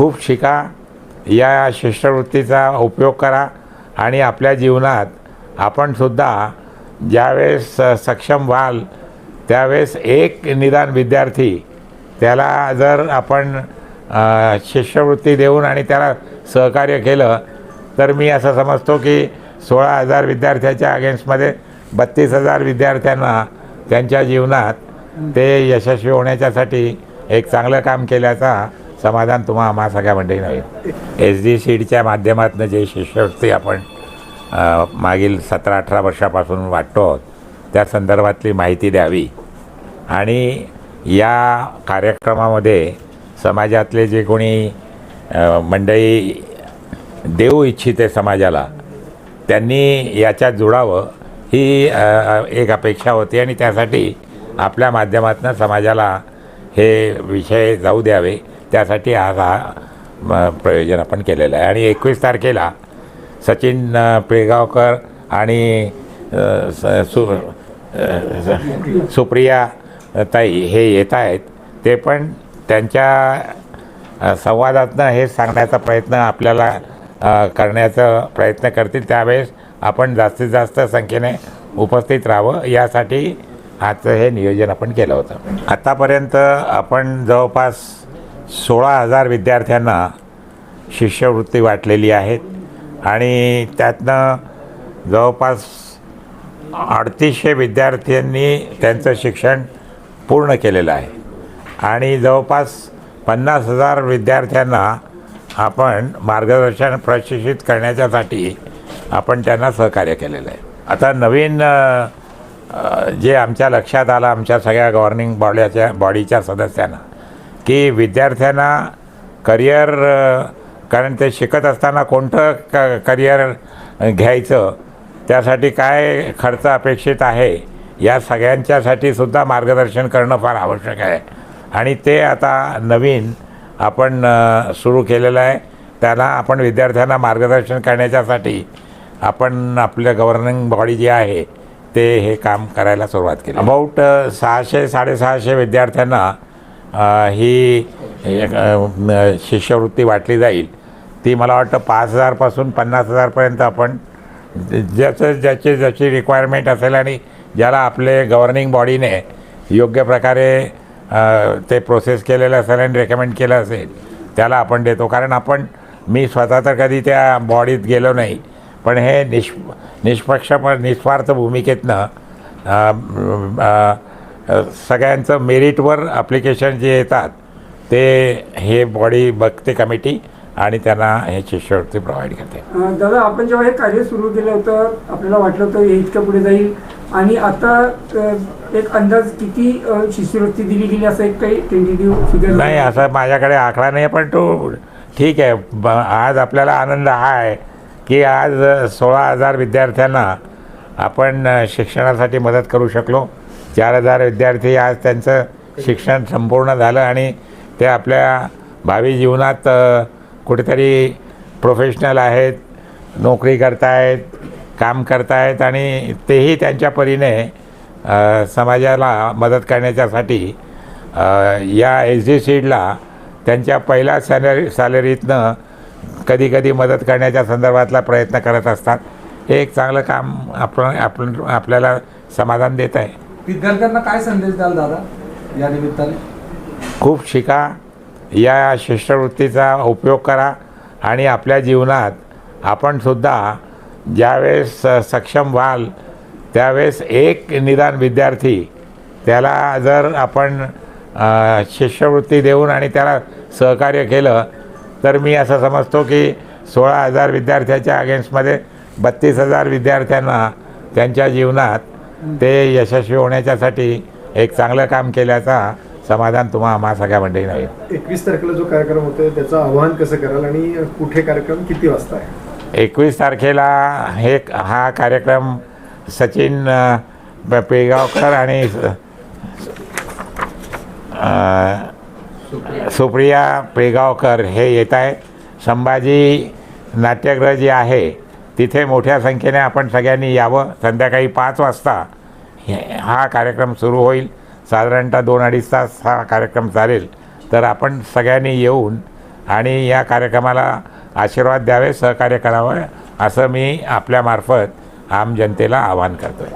खूप शिका या शिष्यवृत्तीचा उपयोग करा आणि आपल्या जीवनात आपणसुद्धा ज्यावेळेस स- सक्षम व्हाल त्यावेळेस एक निदान विद्यार्थी त्याला जर आपण शिष्यवृत्ती देऊन आणि त्याला सहकार्य केलं तर मी असं समजतो की सोळा हजार विद्यार्थ्याच्या अगेन्स्टमध्ये बत्तीस हजार विद्यार्थ्यांना त्यांच्या जीवनात ते यशस्वी होण्याच्यासाठी एक चांगलं काम केल्याचा समाधान तुम्हा आम्हा सगळ्या मंडळी नाही एस डी सीडच्या माध्यमातून जे शिष्यवृत्ती आपण मागील सतरा अठरा वर्षापासून वाटतो आहोत त्या संदर्भातली माहिती द्यावी. आणि या कार्यक्रमामध्ये समाजातले जे कोणी मंडळी देऊ इच्छिते समाजाला त्यांनी याच्यात जुडावं ही एक अपेक्षा होती आणि त्यासाठी आपल्या माध्यमातून समाजाला हे विषय जाऊ द्यावे. त्यासाठी आज हा प्रयोजन आपण केलेलं आहे. आणि एकवीस तारखेला सचिन पिळगावकर आणि स- सु सुप्रिया ताई हे येत आहेत. ते पण त्यांच्या संवादातनं हे सांगण्याचा प्रयत्न आपल्याला करण्याचा प्रयत्न करतील. त्यावेळेस आपण जास्तीत जास्त संख्येने उपस्थित राहावं. यासाठी आजचं हे नियोजन आपण केलं होतं. आत्तापर्यंत आपण जवळपास सोळा हजार विद्यार्थ्यांना शिष्यवृत्ती वाटलेली आहेत. आणि त्यातनं जवळपास अडतीसशे विद्यार्थ्यांनी त्यांचं शिक्षण पूर्ण केलेलं आहे. आणि जवळपास पन्नास हजार विद्यार्थ्यांना आपण मार्गदर्शन प्रशिक्षित करण्याच्यासाठी आपण त्यांना सहकार्य केलेलं आहे. आता नवीन जे आमच्या लक्षात आलं आमच्या सगळ्या गव्हर्निंग बॉडीच्या बॉडीच्या सदस्यांना की विद्यार्थ्यांना करिअर कारण ते शिकत असताना कोणतं क करिअर घ्यायचं त्यासाठी काय खर्च अपेक्षित आहे या सगळ्यांच्यासाठी सुद्धा मार्गदर्शन करणं फार आवश्यक आहे. आणि ते आता नवीन आपण सुरू केलेलं आहे. त्याला आपण विद्यार्थ्यांना मार्गदर्शन करण्याच्यासाठी आपण आपल्या गव्हर्निंग बॉडी जी आहे ते हे काम करायला सुरुवात केली. अबाऊट सहाशे साडेसहाशे विद्यार्थ्यांना ही शिष्यवृत्ती वाटली जाईल. ती मला वाटतं पाच हजारपासून पन्नास हजारपर्यंत आपण ज्याचं ज्याची ज्याची रिक्वायरमेंट असेल आणि ज्याला आपले गव्हर्निंग बॉडीने योग्य प्रकारे ते प्रोसेस केलेलं असेल आणि रेकमेंड केलं असेल त्याला आपण देतो. कारण आपण मी स्वतः तर कधी त्या बॉडीत गेलो नाही. पण हे निष् निष्पक्ष निस्वार्थ भूमिकेतनं सगळ्यांचं मेरिटवर अप्लिकेशन जे येतात ते हे बॉडी बघते कमिटी आणि त्यांना हे शिष्यवृत्ती प्रोव्हाइड करते. दादा आपण जेव्हा हे कार्य सुरू केलं होतं आपल्याला वाटलं होतं हे इतकं पुढे जाईल. आणि आता एक अंदाज किती शिष्यवृत्ती दिली गेली असं एक काही टेंटेटिव्ह फिगर नाही असं माझ्याकडे आकडा नाही पण तो ठीक आहे. ब आज आपल्याला आनंद हा आहे की आज सोळा हजार विद्यार्थ्यांना आपण शिक्षणासाठी मदत करू शकलो. चार हजार विद्यार्थी आज त्यांचं शिक्षण संपूर्ण झालं आणि ते आपल्या भावी जीवनात कुठेतरी प्रोफेशनल आहेत नोकरी करतायत काम करतायत आणि तेही त्यांच्या परीने समाजाला मदत करण्याच्यासाठी या एस डी सीडला त्यांच्या पहिल्या सॅलरी सॅलरीतनं कधी कधी मदत करण्याच्या संदर्भातला प्रयत्न करत असतात. हे एक चांगलं काम आपण आपण आपल्याला समाधान देत आहे. विद्यार्थ्यांना काय संदेश द्याल दादा या निमित्ताने? खूप शिका. या शिष्यवृत्तीचा उपयोग करा आणि आपल्या जीवनात आपणसुद्धा ज्यावेळेस स- सक्षम व्हाल त्यावेळेस एक निदान विद्यार्थी त्याला जर आपण शिष्यवृत्ती देऊन आणि त्याला सहकार्य केलं तर मी असं समजतो की सोळा हजार विद्यार्थ्याच्या अगेन्स्टमध्ये बत्तीस हजार विद्यार्थ्यांना त्यांच्या जीवनात ते यशस्वी होण्याच्यासाठी एक चांगलं काम केल्याचा समाधान तुम्हा आम्हा सगळ्या मंडळींना होईल एकवीस तारखेला जो कार्यक्रम होतोय त्याचं आवाहन कसं कराल आणि कुठे कार्यक्रम किती वाजता आहे? एकवीस तारखेला हे हा कार्यक्रम सचिन पिळगावकर आणि सुप्रिया पिळगावकर हे येत आहेत. संभाजी नाट्यगृह जे आहे तिथे मोठ्या संख्येने आपण सगळ्यांनी यावं. संध्याकाळी पाच वाजता हे- हा कार्यक्रम सुरू होईल. साधारणतः दोन अडीच तास हा कार्यक्रम चालेल. तर आपण सगळ्यांनी येऊन आणि या कार्यक्रमाला आशीर्वाद द्यावे सहकार्य करावं असं मी आपल्यामार्फत आम जनतेला आवाहन करतो आहे